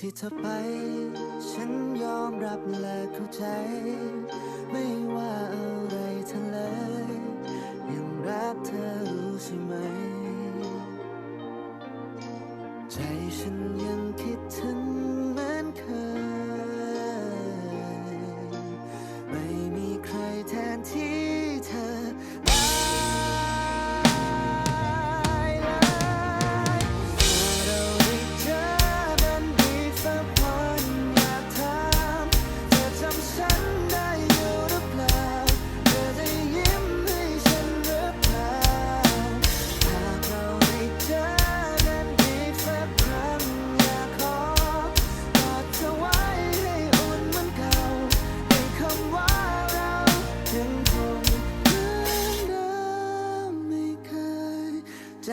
ที่เธอไป ฉันยอมรับและเข้าใจ ไม่ว่าอะไรทั้งเลย ยังรักเธอรู้ใช่ไหม ใจฉันยังคิดถึง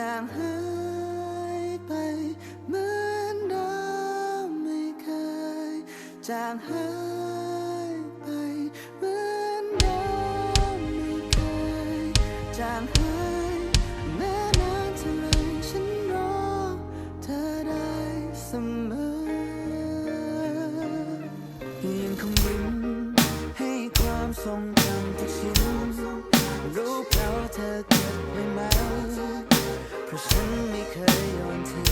จางหายไปเหมือนเดิไม่เคย จางหายไปเหมือนเดิไม่เคย จางหายแม้นานเท่าไรฉันรอเธอได้เสมอยังคงยิ้มให้ความทรงจำทุกชิ้นรู้เพราะเธอเก็บไว้ไหม 可是你可以问。